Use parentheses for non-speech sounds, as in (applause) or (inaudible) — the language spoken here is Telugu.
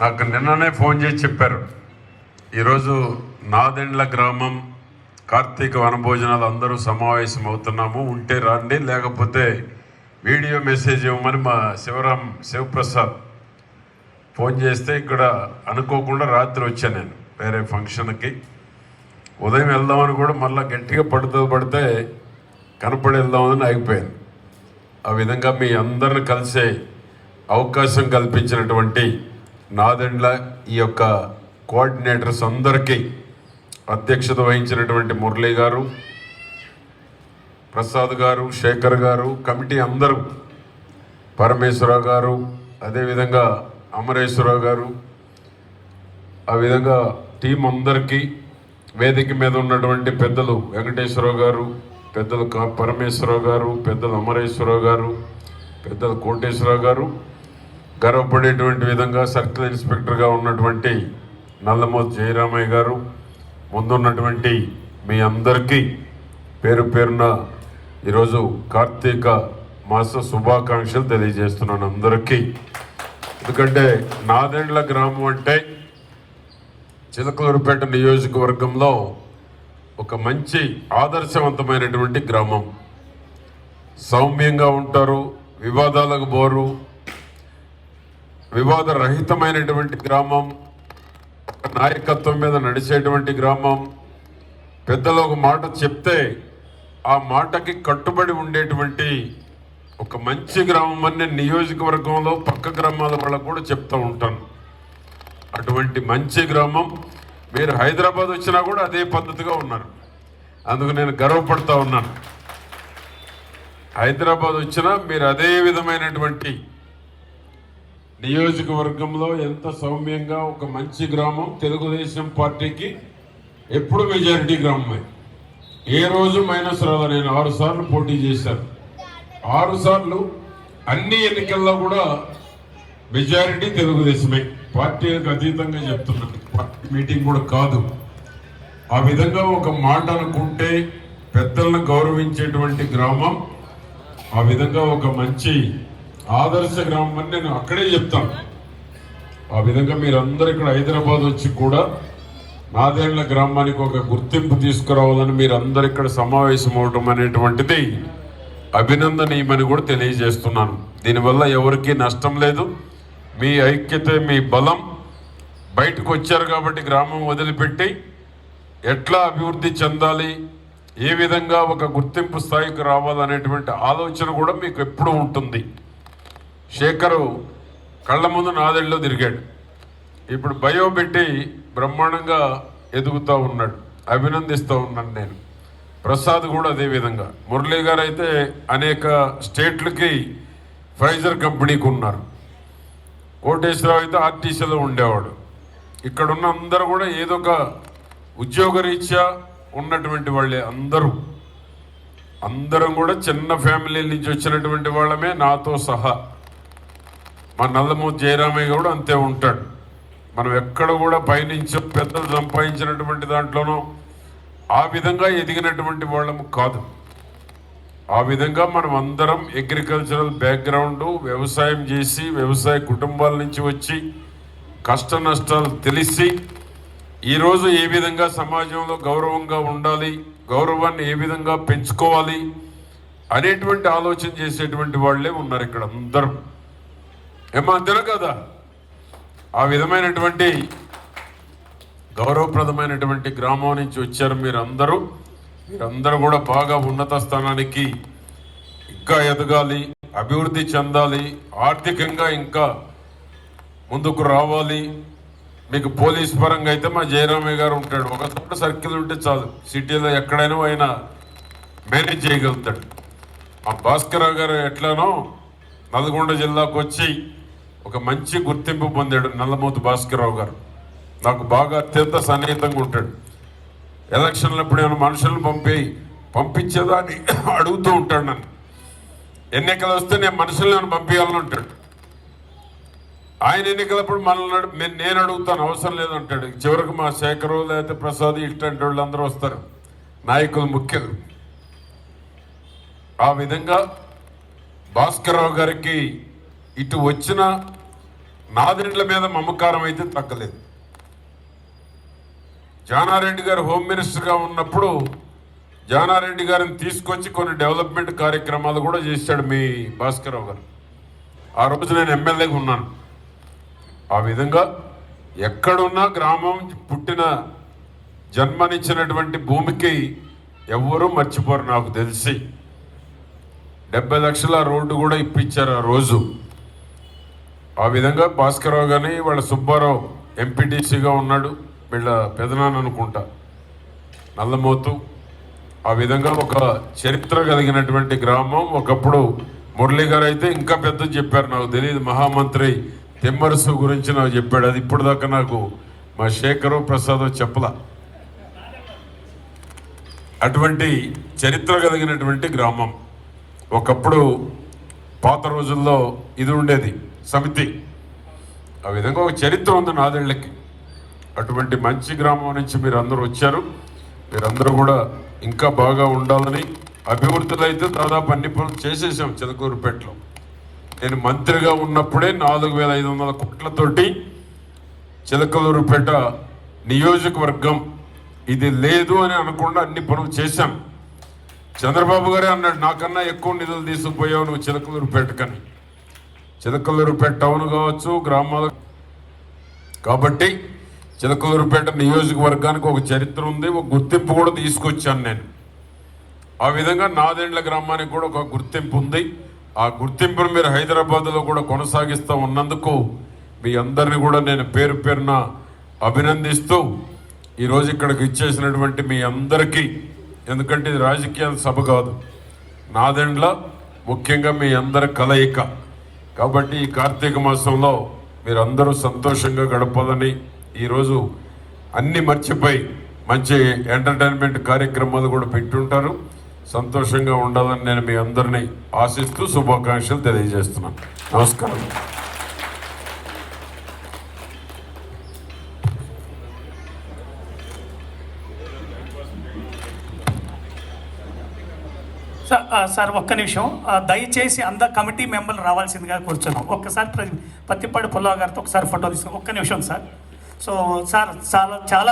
నాకు నిన్ననే ఫోన్ చేసి చెప్పారు. ఈరోజు నాదెండ్ల గ్రామం కార్తీక వనభోజనాలు అందరూ సమావేశం అవుతున్నాము. ఉంటే రండి లేకపోతే వీడియో మెసేజ్ ఇవ్వమని మా శివరాం శివప్రసాద్ ఫోన్ చేస్తే ఇక్కడ అనుకోకుండా రాత్రి వచ్చాను నేను వేరే ఫంక్షన్కి. ఉదయం వెళ్దామని కూడా మళ్ళీ గట్టిగా పడుతూ పడితే కనపడి వెళ్దామని ఆగిపోయాను. ఆ విధంగా మీ అందరిని కలిసే అవకాశం కల్పించినటువంటి నాదెండ్ల ఈ యొక్క కోఆర్డినేటర్స్ అందరికీ అధ్యక్షత వహించినటువంటి మురళి గారు ప్రసాద్ గారు శేఖర్ గారు కమిటీ అందరూ పరమేశ్వరరావు గారు అదేవిధంగా అమరేశ్వరరావు గారు ఆ విధంగా టీం అందరికీ వేదిక మీద ఉన్నటువంటి పెద్దలు వెంకటేశ్వరరావు గారు పెద్దలు కా- పరమేశ్వరరావు గారు పెద్దలు అమరేశ్వరరావు గారు పెద్దలు కోటేశ్వరరావు గారు గర్వపడేటువంటి విధంగా సర్కిల్ ఇన్స్పెక్టర్గా ఉన్నటువంటి నల్లమోతు జయరామయ్య గారు ముందున్నటువంటి మీ అందరికీ పేరు పేరున ఈరోజు కార్తీక మాస శుభాకాంక్షలు తెలియజేస్తున్నాను అందరికీ. ఎందుకంటే నాదెండ్ల గ్రామం అంటే చిలకలూరుపేట నియోజకవర్గంలో ఒక మంచి ఆదర్శవంతమైనటువంటి గ్రామం. సౌమ్యంగా ఉంటారు వివాదాలకు బోరు వివాద రహితమైనటువంటి గ్రామం నాయకత్వం మీద నడిచేటువంటి గ్రామం. పెద్దలు ఒక మాట చెప్తే ఆ మాటకి కట్టుబడి ఉండేటువంటి ఒక మంచి గ్రామం అని నియోజకవర్గంలో పక్క గ్రామాల వాళ్ళకు కూడా చెప్తూ ఉంటాను. అటువంటి మంచి గ్రామం మీరు హైదరాబాద్ వచ్చినా కూడా అదే పద్ధతిగా ఉన్నారు. అందుకు నేను గర్వపడతా ఉన్నాను. హైదరాబాద్ వచ్చినా మీరు అదే విధమైనటువంటి నియోజకవర్గంలో ఎంత సౌమ్యంగా ఒక మంచి గ్రామం తెలుగుదేశం పార్టీకి ఎప్పుడు మెజారిటీ గ్రామమే. ఏ రోజు మైనస్ రాదా నేను ఆరు సార్లు పోటీ చేశాను. ఆరు సార్లు అన్ని ఎన్నికల్లో కూడా మెజారిటీ తెలుగుదేశమే. పార్టీలకు అతీతంగా చెప్తున్నాను పార్టీ మీటింగ్ కూడా కాదు. ఆ విధంగా ఒక మాట అనుకుంటే పెద్దలను గౌరవించేటువంటి గ్రామం ఆ విధంగా ఒక మంచి ఆదర్శ గ్రామం అని నేను అక్కడే చెప్తాను. ఆ విధంగా మీరందరూ ఇక్కడ హైదరాబాద్ వచ్చి కూడా నాదేళ్ళ గ్రామానికి ఒక గుర్తింపు తీసుకురావాలని మీరందరూ ఇక్కడ సమావేశం అవడం అనేటువంటిది అభినందనీయమని కూడా తెలియజేస్తున్నాను. దీనివల్ల ఎవరికీ నష్టం లేదు. మీ ఐక్యత మీ బలం బయటకు వచ్చారు కాబట్టి గ్రామం వదిలిపెట్టి ఎట్లా అభివృద్ధి చెందాలి ఏ విధంగా ఒక గుర్తింపు స్థాయికి రావాలనేటువంటి ఆలోచన కూడా మీకు ఎప్పుడూ ఉంటుంది. శేఖరు కళ్ళ ముందు నాదెళ్ళలో తిరిగాడు. ఇప్పుడు భయో పెట్టి బ్రహ్మాండంగా ఎదుగుతూ ఉన్నాడు. అభినందిస్తూ ఉన్నాను నేను. ప్రసాద్ కూడా అదే విధంగా. మురళీ గారు అయితే అనేక స్టేట్లకి ఫైజర్ కంపెనీకి ఉన్నారు. కోటేశ్వరరావు అయితే ఆర్టీసీలో ఉండేవాడు. ఇక్కడ ఉన్న అందరూ కూడా ఏదో ఒక ఉద్యోగరీత్యా ఉన్నటువంటి వాళ్ళే అందరూ. అందరం కూడా చిన్న ఫ్యామిలీ నుంచి వచ్చినటువంటి వాళ్ళమే నాతో సహా. మా నల్లమూతి జయరామయ్య కూడా అంతే ఉంటాడు. మనం ఎక్కడ కూడా పయనించే పెద్దలు సంపాదించినటువంటి దాంట్లోనూ ఆ విధంగా ఎదిగినటువంటి వాళ్ళము కాదు. ఆ విధంగా మనం అందరం అగ్రికల్చరల్ బ్యాక్గ్రౌండ్ వ్యవసాయం చేసి వ్యవసాయ కుటుంబాల నుంచి వచ్చి కష్ట నష్టాలు తెలిసి ఈరోజు ఏ విధంగా సమాజంలో గౌరవంగా ఉండాలి గౌరవాన్ని ఏ విధంగా పెంచుకోవాలి అనేటువంటి ఆలోచన చేసేటువంటి వాళ్ళే ఉన్నారు ఇక్కడ అందరూ. ఏమో అంతేనా కదా? ఆ విధమైనటువంటి గౌరవప్రదమైనటువంటి గ్రామం నుంచి వచ్చారు మీరందరూ. మీరందరూ కూడా బాగా ఉన్నత స్థానానికి ఇంకా ఎదగాలి అభివృద్ధి చెందాలి ఆర్థికంగా ఇంకా ముందుకు రావాలి. మీకు పోలీస్ పరంగా అయితే మా జయరామయ్య గారు ఉంటాడు. ఒక చోట సర్కిల్ ఉంటే చాలు. సిటీలో ఎక్కడైనా ఆయన మేనేజ్ చేయగలుగుతాడు. మా భాస్కరరావు గారు ఎట్లానో నల్గొండ జిల్లాకు వచ్చి ఒక మంచి గుర్తింపు పొందాడు నల్లమూతి భాస్కర్రావు గారు. నాకు బాగా అత్యంత సన్నిహితంగా ఉంటాడు. ఎలక్షన్లప్పుడు ఏమైనా మనుషులను పంపి పంపించేదాన్ని (coughs) అడుగుతూ ఉంటాడు నన్ను. ఎన్నికలు వస్తే నేను మనుషులను పంపించాలని ఉంటాడు ఆయన ఎన్నికలప్పుడు మనల్ని నేను అడుగుతాను అవసరం లేదంటాడు చివరికి మా శేఖరు లేకపోతే ప్రసాద్ ఇట్లాంటి వాళ్ళు అందరూ వస్తారు. నాయకులు ముఖ్యులు ఆ విధంగా భాస్కర్రావు గారికి ఇటు వచ్చిన నాదిండ్ల మీద మమకారం అయితే తగ్గలేదు. జానారెడ్డి గారు హోమ్ మినిస్టర్గా ఉన్నప్పుడు జానారెడ్డి గారిని తీసుకొచ్చి కొన్ని డెవలప్మెంట్ కార్యక్రమాలు కూడా చేశాడు మీ భాస్కరరావు గారు. ఆ రోజు నేను ఎమ్మెల్యేగా ఉన్నాను. ఆ విధంగా ఎక్కడున్నా గ్రామం పుట్టిన జన్మనిచ్చినటువంటి భూమికి ఎవ్వరూ మర్చిపోరు నాకు తెలిసి. డెబ్బై లక్షల రోడ్డు కూడా ఇప్పించారు ఆ రోజు. ఆ విధంగా భాస్కరరావు కానీ వాళ్ళ సుబ్బారావు ఎంపీటీసీగా ఉన్నాడు వీళ్ళ పెదనాన్న అనుకుంటా. నల్లమోతు. ఆ విధంగా ఒక చరిత్ర కలిగినటువంటి గ్రామం. ఒకప్పుడు మురళి గారు అయితే ఇంకా పెద్ద చెప్పారు. నాకు తెలియదు మహామంత్రి తిమ్మరసు గురించి నాకు చెప్పాడు. అది ఇప్పుడు దాకా నాకు మా శేఖరు ప్రసాద్ చెప్పలా. అటువంటి చరిత్ర కలిగినటువంటి గ్రామం. ఒకప్పుడు పాత రోజుల్లో ఇది ఉండేది. సమితి. ఆ విధంగా ఒక చరిత్ర ఉంది నాదేళ్ళకి. అటువంటి మంచి గ్రామం నుంచి మీరు అందరూ వచ్చారు. మీరందరూ కూడా ఇంకా బాగా ఉండాలని అభివృద్ధులు అయితే దాదాపు అన్ని పనులు చేసేసాం చిలకూరుపేటలో. నేను మంత్రిగా ఉన్నప్పుడే నాలుగు వేల ఐదు వందల కోట్లతోటి చిలకలూరుపేట నియోజకవర్గం ఇది లేదు అని అనకుండా అన్ని పనులు చేశాం. చంద్రబాబు గారే అన్నాడు నాకన్నా ఎక్కువ నిధులు తీసుకుపోయావు నువ్వు చిలకలూరుపేటకని చిలకలూరుపేట టౌన్ కావచ్చు గ్రామాలు కాబట్టి చిలకలూరుపేట నియోజకవర్గానికి ఒక చరిత్ర ఉంది ఒక గుర్తింపు కూడా తీసుకొచ్చాను నేను. ఆ విధంగా నాదేండ్ల గ్రామానికి కూడా ఒక గుర్తింపు ఉంది. ఆ గుర్తింపును మీరు హైదరాబాద్లో కూడా కొనసాగిస్తూ ఉన్నందుకు మీ అందరిని కూడా నేను పేరు పేరున అభినందిస్తూ ఈరోజు ఇక్కడికి ఇచ్చేసినటువంటి మీ అందరికీ ఎందుకంటే ఇది రాజకీయ సభ కాదు నాదెండ్ల ముఖ్యంగా మీ అందరి కలయిక. కాబట్టి ఈ కార్తీక మాసంలో మీరందరూ సంతోషంగా గడపాలని ఈరోజు అన్ని మర్చిపోయి మంచి ఎంటర్టైన్మెంట్ కార్యక్రమాలు కూడా పెట్టుంటారు. సంతోషంగా ఉండాలని నేను మీ అందరినీ ఆశిస్తూ శుభాకాంక్షలు తెలియజేస్తున్నాను. నమస్కారం. సార్ సార్ ఒక్క నిమిషం. దయచేసి అంద కమిటీ మెంబర్లు రావాల్సిందిగా కూర్చున్నాం. ఒక్కసారి ప్ర- పత్తిపాడు పుల్లవ గారితో ఒకసారి ఫోటో తీసుకున్నాం ఒక్క నిమిషం సార్. సో సార్ చాలా చాలా